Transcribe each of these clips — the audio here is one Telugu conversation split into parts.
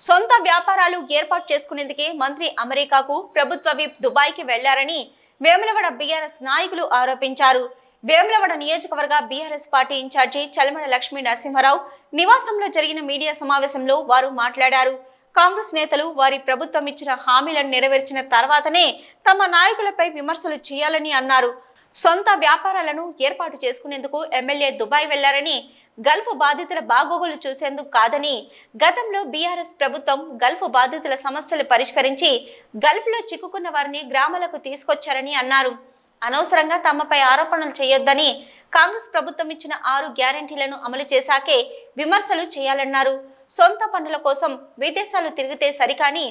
సొంత వ్యాపారాలు ఏర్పాటు చేసుకునేందుకే మంత్రి అమెరికాకు ప్రభుత్వ విప్ దుబాయ్కి వెళ్ళారని వేములవాడ బీఆర్ఎస్ నాయకులు ఆరోపించారు. వేములవాడ నియోజకవర్గ BRS party incharge Chalamala Lakshmi Narasimharao నివాసంలో జరిగిన మీడియా సమావేశంలో వారు మాట్లాడారు. కాంగ్రెస్ నేతలు వారి ప్రభుత్వం ఇచ్చిన హామీలను నెరవేర్చిన తర్వాతనే తమ నాయకులపై విమర్శలు చేయాలని అన్నారు. సొంత వ్యాపారాలను ఏర్పాటు చేసుకునేందుకు ఎమ్మెల్యే దుబాయ్ వెళ్ళారని గల్ఫ్ బాధితుల బాగోగులు చూసేందుకు కాదని గతంలో బీఆర్ఎస్ ప్రభుత్వం గల్ఫ్ బాధితుల సమస్యలు పరిష్కరించి గల్ఫ్లో చిక్కుకున్న వారిని గ్రామాలకు తీసుకొచ్చారని అన్నారు. అనవసరంగా తమపై ఆరోపణలు చేయొద్దని కాంగ్రెస్ ప్రభుత్వం ఇచ్చిన ఆరు గ్యారంటీలను అమలు చేశాకే విమర్శలు చేయాలన్నారు. సొంత పనుల కోసం విదేశాలు తిరిగితే సరికాని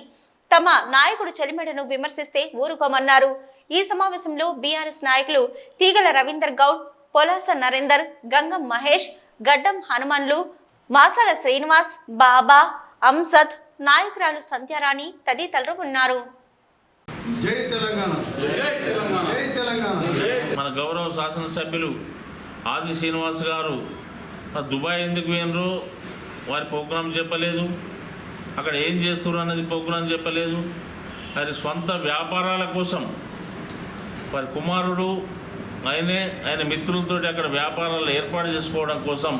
తమ నాయకుడు చెలిమెడను విమర్శిస్తే ఊరుకోమన్నారు. ఈ సమావేశంలో బీఆర్ఎస్ నాయకులు తీగల రవీందర్ గౌడ్ పొలాస నరేందర్ గంగం మహేష్ గడ్డం హనుమన్లు మాసాల శ్రీనివాస్ బాబా అంసద్ నాయకురాలు సంధ్యారాణి తదితరులు ఉన్నారు. జై తెలంగాణ. జై తెలంగాణ. మన గౌరవ శాసనసభ్యులు ఆది శ్రీనివాస్ గారు దుబాయ్ ఎందుకు పోయినరు వారి ప్రోగ్రాం చెప్పలేదు. అక్కడ ఏం చేస్తున్నారు అన్నది ప్రోగ్రాం చెప్పలేదు. వారి స్వంత వ్యాపారాల కోసం వారి కుమారుడు ఆయనే ఆయన మిత్రులతో అక్కడ వ్యాపారాలు ఏర్పాటు చేసుకోవడం కోసం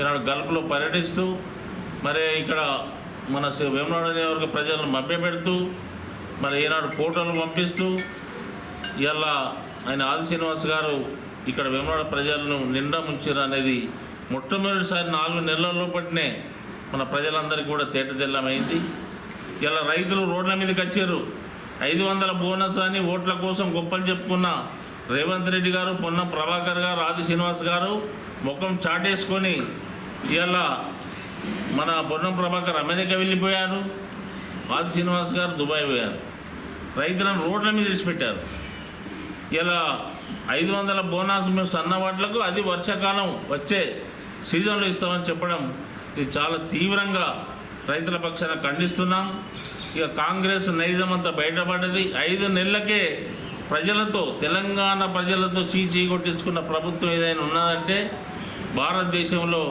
ఈనాడు గల్ఫ్లో పర్యటిస్తూ మరి ఇక్కడ మన వేమనాడు నియోజకవర్గ ప్రజలను మభ్యపెడుతూ మరి ఈనాడు ఫోటోలు పంపిస్తూ ఇలా ఆయన ఆది శ్రీనివాస్ గారు ఇక్కడ వేమనాడు ప్రజలను నిండా ముంచారు అనేది మొట్టమొదటిసారి నాలుగు నెలల్లో పట్టినే మన ప్రజలందరికీ కూడా తేటతెల్లమైంది. ఇలా రైతులు రోడ్ల మీదకి వచ్చారు. ఐదు వందల బోనస్ అని ఓట్ల కోసం గొప్పలు చెప్పుకున్న రేవంత్ రెడ్డి గారు పొన్న ప్రభాకర్ గారు ఆది శ్రీనివాస్ గారు ముఖం చాటేసుకొని ఇవాళ మన పొన్నం ప్రభాకర్ అమెరికా వెళ్ళిపోయారు ఆది శ్రీనివాస్ గారు దుబాయ్ పోయారు. రైతులను రోడ్ల మీద విడిచిపెట్టారు. ఇలా ఐదు వందల బోనస్ మేము సన్న వాట్లకు అది వర్షాకాలం వచ్చే సీజన్లో ఇస్తామని చెప్పడం ఇది చాలా తీవ్రంగా రైతుల పక్షాన ఖండిస్తున్నాం. ఇక కాంగ్రెస్ నైజం అంతా బయటపడ్డది. ఐదు నెలలకే ప్రజలతో తెలంగాణ ప్రజలతో చీచీ కొట్టించుకున్న ప్రభుత్వం ఏదైనా ఉన్నదంటే భారతదేశంలో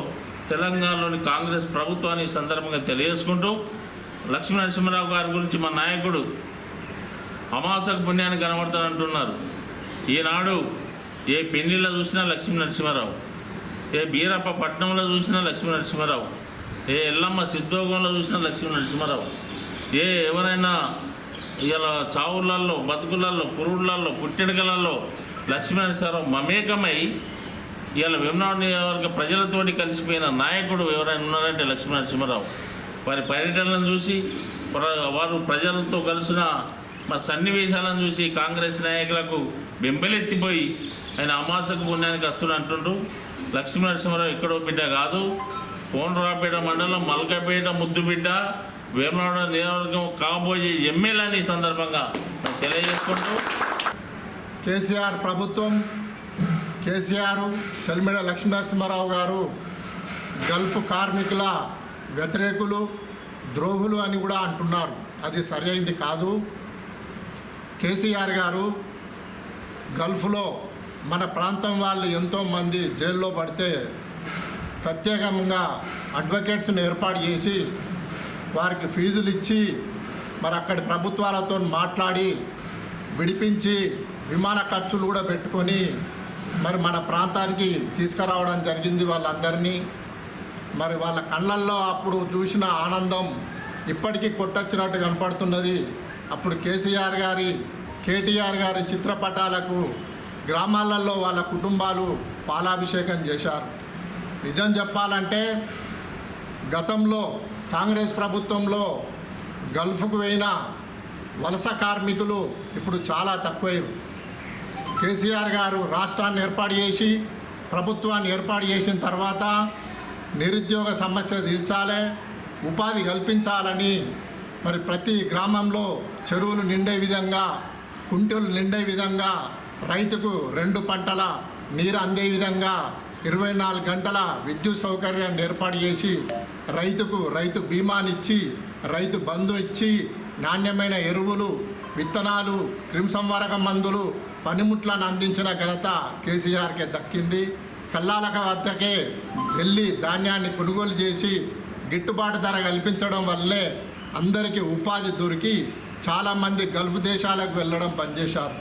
తెలంగాణలోని కాంగ్రెస్ ప్రభుత్వాన్ని సందర్భంగా తెలియజేసుకుంటూ లక్ష్మీనరసింహారావు గారి గురించి మా నాయకుడు అమాసక పుణ్యాన్ని కనబడతానంటున్నారు. ఈనాడు ఏ పెళ్ళిలో చూసినా లక్ష్మీ నరసింహారావు ఏ బీరప్ప పట్నంలో చూసినా లక్ష్మీ నరసింహారావు ఏ ఎల్లమ్మ సిద్ధోగంలో చూసినా లక్ష్మీ నరసింహారావు ఏ ఎవరైనా ఇలా చావులలో బతుకులలో పురుగులలో పుట్టినకలలో లక్ష్మీనరసింహారావు మమేకమై ఇవాళ వేమనాడు నియోజకవర్గ ప్రజలతోటి కలిసిపోయిన నాయకుడు ఎవరైనా ఉన్నారంటే లక్ష్మీనరసింహారావు వారి పర్యటనలను చూసి వారు ప్రజలతో కలిసిన మా సన్నివేశాలను చూసి కాంగ్రెస్ నాయకులకు బెంబెలెత్తిపోయి ఆయన అమాసకు పుణ్యానికి వస్తున్నా అంటుండ్రు. లక్ష్మీనరసింహారావు ఎక్కడో బిడ్డ కాదు. కోనరాపేట మండలం మల్కపేట ముద్దుబిడ్డ. వేమనాడ నియోజకవర్గం కాబోయే ఎమ్మెల్యేని ఈ సందర్భంగా తెలియజేసుకుంటూ కేసీఆర్ ప్రభుత్వం కేసీఆర్ చలిమిడ లక్ష్మీనరసింహారావు గారు గల్ఫ్ కార్మికుల వ్యతిరేకులు ద్రోహులు అని కూడా అంటున్నారు. అది సరైంది కాదు. కేసీఆర్ గారు గల్ఫ్లో మన ప్రాంతం వాళ్ళు ఎంతోమంది జైల్లో పడితే ప్రత్యేకంగా అడ్వకేట్స్ని ఏర్పాటు చేసి వారికి ఫీజులు ఇచ్చి మరి అక్కడి ప్రభుత్వాలతో మాట్లాడి విడిపించి విమాన ఖర్చులు కూడా పెట్టుకొని మరి మన ప్రాంతానికి తీసుకురావడం జరిగింది వాళ్ళందరినీ. మరి వాళ్ళ కళ్ళల్లో అప్పుడు చూసిన ఆనందం ఇప్పటికీ కొట్టొచ్చినట్టు కనపడుతున్నది. అప్పుడు కేసీఆర్ గారి కేటీఆర్ గారి చిత్రపటాలకు గ్రామాలలో వాళ్ళ కుటుంబాలు పాలాభిషేకం చేశారు. నిజం చెప్పాలంటే గతంలో కాంగ్రెస్ ప్రభుత్వంలో గల్ఫ్కు పోయిన వలస కార్మికులు ఇప్పుడు చాలా తక్కువయ్యారు. కేసీఆర్ గారు రాష్ట్రాన్ని ఏర్పాటు చేసి ప్రభుత్వాన్ని ఏర్పాటు చేసిన తర్వాత నిరుద్యోగ సమస్య తీర్చాలి ఉపాధి కల్పించాలని మరి ప్రతి గ్రామంలో చెరువులు నిండే విధంగా కుంటలు నిండే విధంగా రైతుకు రెండు పంటల నీరు అందే విధంగా ఇరవై నాలుగు గంటల విద్యుత్ సౌకర్యాన్ని ఏర్పాటు చేసి రైతుకు రైతు బీమానిచ్చి రైతు బంధు ఇచ్చి నాణ్యమైన ఎరువులు విత్తనాలు క్రిమిసంవరక మందులు పనిముట్లను అందించిన ఘనత కేసీఆర్కే దక్కింది. కల్లాలక వద్దకే వెళ్ళి ధాన్యాన్ని కొనుగోలు చేసి గిట్టుబాటు ధర కల్పించడం వల్లే అందరికీ ఉపాధి దొరికి చాలామంది గల్ఫ్ దేశాలకు వెళ్ళడం పనిచేశారు.